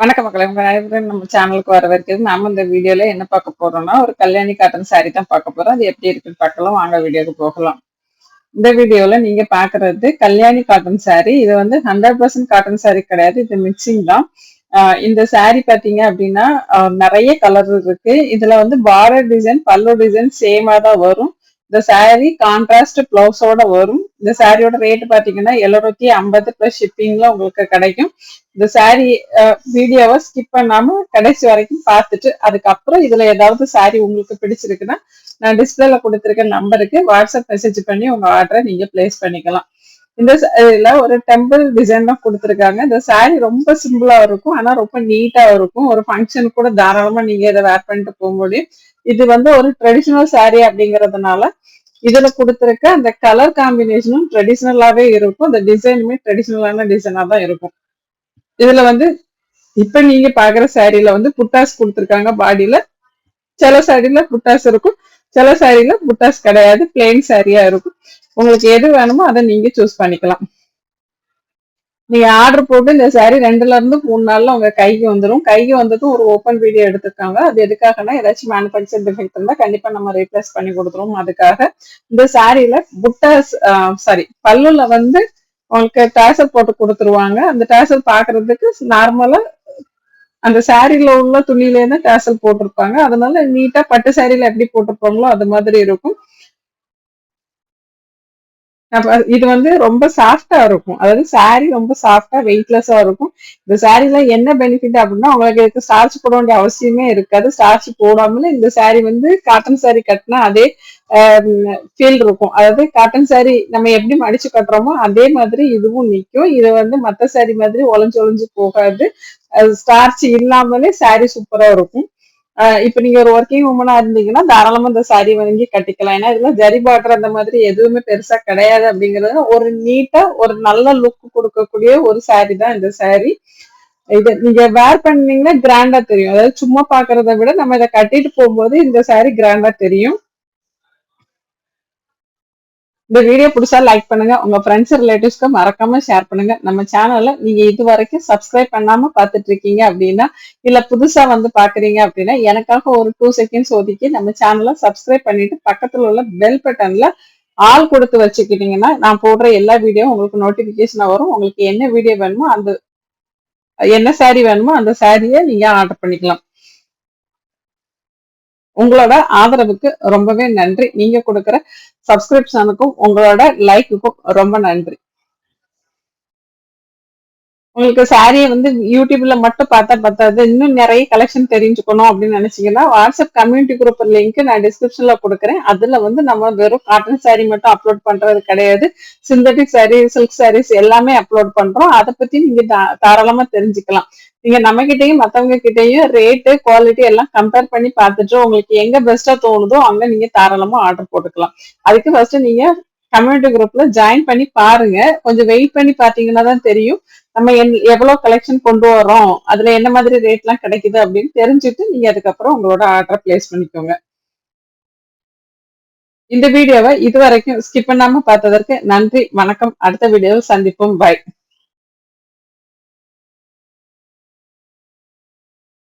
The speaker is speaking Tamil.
வணக்கம் மக்களை. உங்க அனைவரும் நம்ம சேனலுக்கு வர வரைக்கும் நாம இந்த வீடியோல என்ன பார்க்க போறோம்னா ஒரு கல்யாணி காட்டன் சாரி தான் பார்க்க போறோம். அது எப்படி இருக்குன்னு பார்க்கலாம். வாங்க வீடியோக்கு போகலாம். இந்த வீடியோல நீங்க பாக்குறது கல்யாணி காட்டன் சாரி இது வந்து ஹண்ட்ரட் பர்சன்ட் காட்டன் சாரி கிடையாது. இது மிக்சிங் தான். ஆஹ் இந்த சாரி பாத்தீங்க அப்படின்னா நிறைய கலர் இருக்கு. இதுல வந்து பார்டர் டிசைன் பல்லு டிசைன் சேமா தான் வரும். இந்த சாரி கான்ட்ராஸ்ட் பிளவுஸோட வரும். இந்த சாரியோட ரேட் பாத்தீங்கன்னா எழுநூத்தி ஐம்பது பிளஸ் ஷிப்பிங்ல உங்களுக்கு கிடைக்கும். இந்த சாரி வீடியோவை ஸ்கிப் பண்ணாம கடைசி வரைக்கும் பார்த்துட்டு அதுக்கப்புறம் இதுல ஏதாவது சாரி உங்களுக்கு பிடிச்சிருக்குன்னா நான் டிஸ்பிளேல கொடுத்துருக்க நம்பருக்கு வாட்ஸ்அப் மெசேஜ் பண்ணி உங்க ஆர்டரை நீங்க பிளேஸ் பண்ணிக்கலாம். இந்த இதுல ஒரு டெம்பிள் டிசைன் தான் கொடுத்துருக்காங்க. இந்த சாரி ரொம்ப சிம்பிளா இருக்கும் ஆனா ரொம்ப நீட்டா இருக்கும். ஒரு ஃபங்க்ஷன் கூட தாராளமா நீங்க இதை வேர் பண்ணிட்டு போக முடியும். இது வந்து ஒரு ட்ரெடிஷ்னல் சாரி அப்படிங்கறதுனால இதுல கொடுத்துருக்க அந்த கலர் காம்பினேஷனும் ட்ரெடிஷ்னலாவே இருக்கும். அந்த டிசைனுமே ட்ரெடிஷ்னலான டிசைனா தான் இருக்கும். இதுல வந்து இப்ப நீங்க பாக்குற சாரீல வந்து புட்டாஸ் கொடுத்துருக்காங்க பாடியில. சில சாரில புட்டாஸ் இருக்கும். சில சாரில புட்டாஸ் கிடையாது. பிளெயின் சாரியா இருக்கும். உங்களுக்கு எது வேணுமோ அதை நீங்க சூஸ் பண்ணிக்கலாம். நீங்க ஆர்டர் போட்டு இந்த சாரி ரெண்டுல இருந்து மூணு நாள்ல உங்க கைக்கு வந்துடும் கைக்கு வந்ததும் ஒரு ஓப்பன் வீடியோ எடுத்திருக்காங்க. அது எதுக்காகனா ஏதாச்சும் மேனுபேக்சர் டிஃபெக்ட் இருந்தா கண்டிப்பா நம்ம ரீப்ளேஸ் பண்ணி கொடுத்துருவோம். அதுக்காக இந்த சாரியில புட்டாஸ் சாரி பல்லுல வந்து உங்களுக்கு டேசல் போட்டு கொடுத்துருவாங்க. அந்த டேசல் பாக்குறதுக்கு நார்மலா அந்த சாரில உள்ள துணியில இருந்து டேசல் போட்டிருப்பாங்க. அதனால நீட்டா பட்டு சாரில எப்படி போட்டிருப்பாங்களோ அது மாதிரி இருக்கும். இது வந்து ரொம்ப சாஃப்டா இருக்கும். அதாவது சாரி ரொம்ப சாஃப்டா வெயிட்லெஸ்ஸா இருக்கும். இந்த சாரில என்ன பெனிஃபிட் அப்படின்னா உங்களுக்கு இதுக்கு ஸ்டார்ச் போட வேண்டிய அவசியமே இருக்காது. ஸ்டார்ச் போடாமலே இந்த சாரி வந்து காட்டன் சாரி கட்டினா அதே ஃபீல் இருக்கும். அதாவது காட்டன் சாரி நம்ம எப்படி மடிச்சு கட்டுறோமோ அதே மாதிரி இதுவும் நிற்கும் இது வந்து மற்ற சாரி மாதிரி ஒளிஞ்சு ஒளிஞ்சு போகாது. ஸ்டார்ச் இல்லாமலே சாரி சூப்பரா இருக்கும். இப்ப நீங்க ஒரு ஒர்க்கிங் உமனா இருந்தீங்கன்னா தாராளமா இந்த சாரி வாங்கி கட்டிக்கலாம். ஏன்னா இதுல ஜரி பார்டர் அந்த மாதிரி எதுவுமே பெருசா கிடையாது அப்படிங்கறது ஒரு நீட்டா ஒரு நல்ல லுக் கொடுக்கக்கூடிய ஒரு சாரி தான் இந்த சாரி இது நீங்க வேர் பண்ணீங்கன்னா கிராண்டா தெரியும். அதாவது சும்மா பாக்குறத விட நம்ம இதை கட்டிட்டு போகும்போது இந்த சாரி கிராண்டா தெரியும். இந்த வீடியோ பிடிச்சா லைக் பண்ணுங்க. உங்க ஃப்ரெண்ட்ஸ் ரிலேட்டிவ்ஸ்க்கு மறக்காம ஷேர் பண்ணுங்க. நம்ம சேனல்ல நீங்க இது வரைக்கும் சப்ஸ்கிரைப் பண்ணாம பாத்துட்டு இருக்கீங்க அப்படின்னா இல்ல புதுசா வந்து பாக்குறீங்க அப்படின்னா எனக்காக ஒரு டூ செகண்ட்ஸ் ஒதுக்கி நம்ம சேனலை சப்ஸ்கிரைப் பண்ணிட்டு பக்கத்துல உள்ள பெல் பட்டன்ல ஆள் கொடுத்து வச்சுக்கிட்டீங்கன்னா நான் போடுற எல்லா வீடியோ உங்களுக்கு நோட்டிபிகேஷனா வரும். உங்களுக்கு என்ன வீடியோ வேணுமோ அந்த என்ன சாரி வேணுமோ அந்த சாரியை நீங்க ஆர்டர் பண்ணிக்கலாம். உங்களோட ஆதரவுக்கு ரொம்பவே நன்றி. நீங்க கொடுக்குற சப்ஸ்கிரிப்ஷனுக்கும் உங்களோட லைக்குக்கும் ரொம்ப நன்றி. உங்களுக்கு சாரியை வந்து யூடியூப்ல மட்டும் பார்த்தா பத்தாது. இன்னும் நிறைய கலெக்ஷன் தெரிஞ்சுக்கணும் அப்படின்னு நினைச்சீங்கன்னா வாட்ஸ்அப் கம்யூனிட்டி குரூப் லிங்க் நான் டிஸ்கிரிப்ஷன்ல கொடுக்குறேன். அதுல வந்து நம்ம வெறும் காட்டன் சாரி மட்டும் அப்லோட் பண்றது கிடையாது. சிந்தட்டிக் சாரி சில்க் சாரீஸ் எல்லாமே அப்லோட் பண்றோம். அதை பத்தி நீங்க தாராளமா தெரிஞ்சுக்கலாம். நீங்க நம்ம கிட்டயும் மத்தவங்க கிட்டயும் ரேட்டு குவாலிட்டி எல்லாம் கம்பேர் பண்ணி பார்த்துட்டு உங்களுக்கு எங்க பெஸ்டா தோணுதோ அங்க நீங்க தாராளமா ஆர்டர் போட்டுக்கலாம். அதுக்கு ஃபர்ஸ்ட் நீங்க கம்யூனிட்டி குரூப்ல ஜாயின் பண்ணி பாருங்க. கொஞ்சம் வெயிட் பண்ணி பாத்தீங்கன்னா தான் தெரியும். நம்ம எவ்வளவு கலெக்ஷன் கொண்டு வரோம் அதுல என்ன மாதிரி ரேட் எல்லாம் கிடைக்குது அப்படின்னு தெரிஞ்சுட்டு நீங்க அதுக்கப்புறம் உங்களோட ஆர்டரை பிளேஸ் பண்ணிக்கோங்க. இந்த வீடியோவை இது வரைக்கும் ஸ்கிப் பண்ணாம பார்த்ததற்கு நன்றி. வணக்கம். அடுத்த வீடியோவில் சந்திப்போம். பை